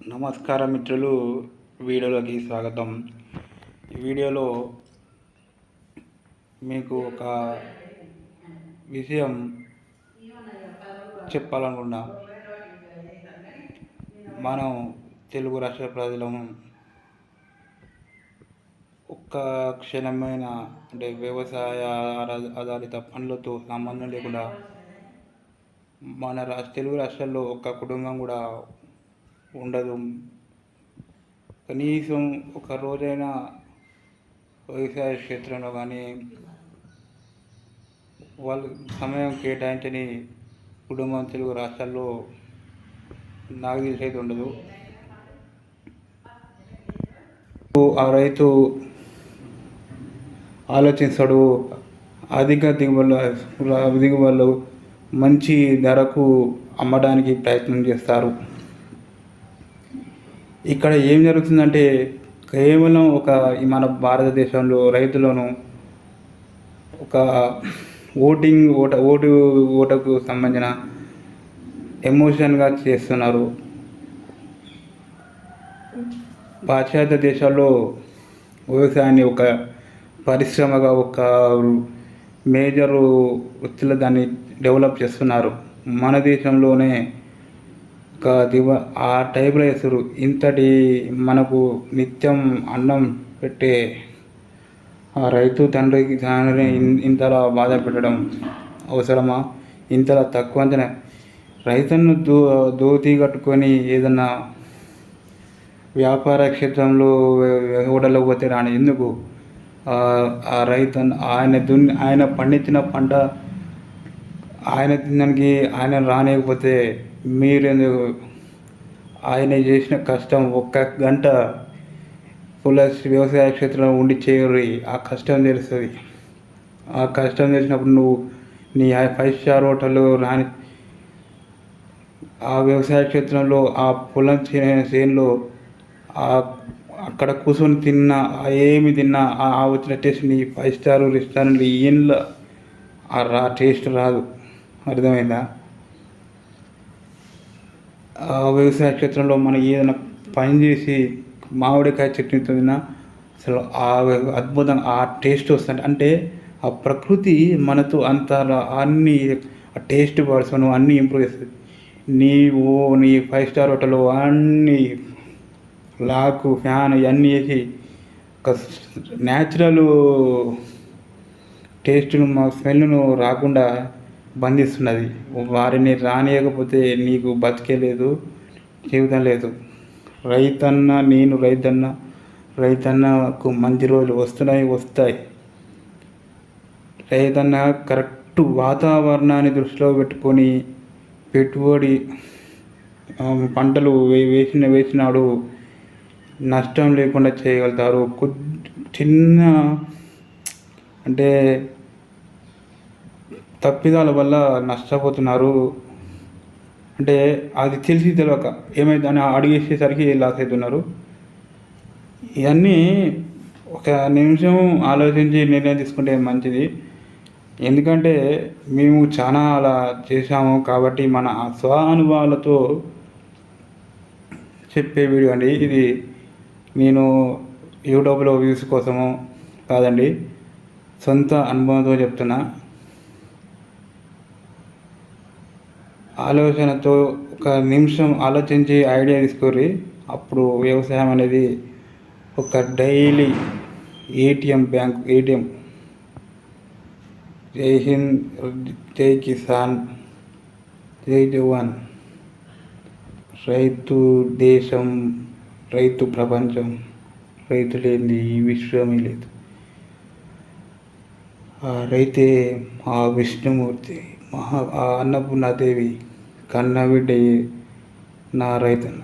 నమస్కారం మిత్రులు వీడియోలోకి స్వాగతం. ఈ వీడియోలో మీకు ఒక విషయం చెప్పాలనుకున్నా మనం తెలుగు రాష్ట్ర ప్రజలము ఒక్క క్షణమైన అంటే వ్యవసాయ ఆధారిత పనులతో సంబంధం లేకుండా మన రాష్ట్ర తెలుగు రాష్ట్రాల్లో ఒక్క కుటుంబం కూడా ఉండదు. కనీసం ఒక రోజైనా వ్యవసాయ క్షేత్రంలో కానీ వాళ్ళు సమయం కేటాయించని కుటుంబం తెలుగు రాష్ట్రాల్లో నాకు తెలిసి అయితే ఉండదు. ఆ రైతు ఆలోచిస్తాడు అధిక దిగుబడి దిగుబడులు మంచి ధరకు అమ్మడానికి ప్రయత్నం చేస్తారు. ఇక్కడ ఏం జరుగుతుందంటే కేవలం ఒక మన భారతదేశంలో రైతులను ఒక ఓటింగ్ ఓట ఓటు ఓటకు సంబంధించిన ఎమోషన్గా చేస్తున్నారు. పాశ్చాత్య దేశాల్లో వ్యవసాయాన్ని ఒక పరిశ్రమగా ఒక మేజర్ వృత్తిలో దాన్ని డెవలప్ చేస్తున్నారు. మన దేశంలోనే దివ ఆ టైపులో వేస్తారు ఇంతటి మనకు నిత్యం అన్నం పెట్టే ఆ రైతు తండ్రికి తండ్రిని ఇంతలా బాధ పెట్టడం అవసరమా? ఇంతలా తక్కువ అంచనా రైతును దో దోతి కట్టుకొని ఏదన్నా వ్యాపార క్షేత్రంలో ఓడలో పోతే రాని ఎందుకు? ఆ రైతు ఆయన దున్ని ఆయన పండించిన పంట ఆయన తినడానికి ఆయన రానివ్వకపోతే మీరెందుకు? ఆయన చేసిన కష్టం ఒక్క గంట ప్లస్ వ్యవసాయ క్షేత్రంలో ఉండి చేయరు ఆ కష్టం తెలుస్తుంది. ఆ కష్టం తెలిసినప్పుడు నువ్వు నీ ఫైవ్ స్టార్ హోటల్ రాని ఆ వ్యవసాయ క్షేత్రంలో ఆ పొలం చే- చేనులో ఆ అక్కడ కూర్చొని తిన్నా ఆ ఏమి తిన్నా ఆ వచ్చిన టేస్ట్ నీ ఫైవ్ స్టార్ రెస్టారెంట్ ఈయనలో ఆ రా టేస్ట్ రాదు. అర్థమైందా? ఆ వ్యవసాయ క్షేత్రంలో మనం ఏదైనా పని చేసి మామిడికాయ చట్నీ తిన్నా అసలు ఆ అద్భుతంగా ఆ టేస్ట్ వస్తుంది. అంటే ఆ ప్రకృతి మనతో అంత అన్ని ఆ టేస్ట్ బర్డ్స్ అన్నీ ఇంప్రూవ్ చేస్తుంది. నీవు నీ ఫైవ్ స్టార్ హోటల్లో అన్నీ లాకు ఫ్యాన్ ఇవన్నీ వేసి ఒక న్యాచురల్ టేస్ట్ను మా స్మెల్ను రాకుండా బంధిస్తున్నది. వారిని రానియకపోతే నీకు బతికే లేదు జీవితం లేదు. రైతన్న నేను రైతన్న రైతన్నకు మంచి రోజులు వస్తున్నాయి వస్తాయి. రైతన్న కరెక్ట్ వాతావరణాన్ని దృష్టిలో పెట్టుకొని పెట్టుబడి పంటలు వే వేసిన వేసినాడు నష్టం లేకుండా చేయగలుగుతారు. చిన్న అంటే తప్పిదాల వల్ల నష్టపోతున్నారు. అంటే అది తెలిసి తెలియక ఏమైందని అడిగేసేసరికి లాస్ అవుతున్నారు ఇవన్నీ ఒక నిమిషం ఆలోచించి నిర్ణయం తీసుకుంటే మంచిది. ఎందుకంటే మేము చాలా అలా చేశాము కాబట్టి మన స్వ అనుభవాలతో చెప్పే వీడియో అండి. ఇది నేను యూట్యూబ్లో వ్యూస్ కోసము కాదండి. సొంత అనుభవంతో చెప్తున్నా. ఆలోచనతో ఒక నిమిషం ఆలోచించి ఐడియా తీసుకోర్రి. అప్పుడు వ్యవసాయం అనేది ఒక డైలీ ఏటీఎం బ్యాంక్ ఏటీఎం. జై హింద్ జై కిసాన్ జై జవాన్. రైతు దేశం రైతు ప్రపంచం. రైతు లేని ఈ విశ్వమే లేదు. ఆ రైతే ఆ విష్ణుమూర్తి. మహా ఆ అన్నపూర్ణాదేవి కన్నబిడ్డ నా రైతన్న.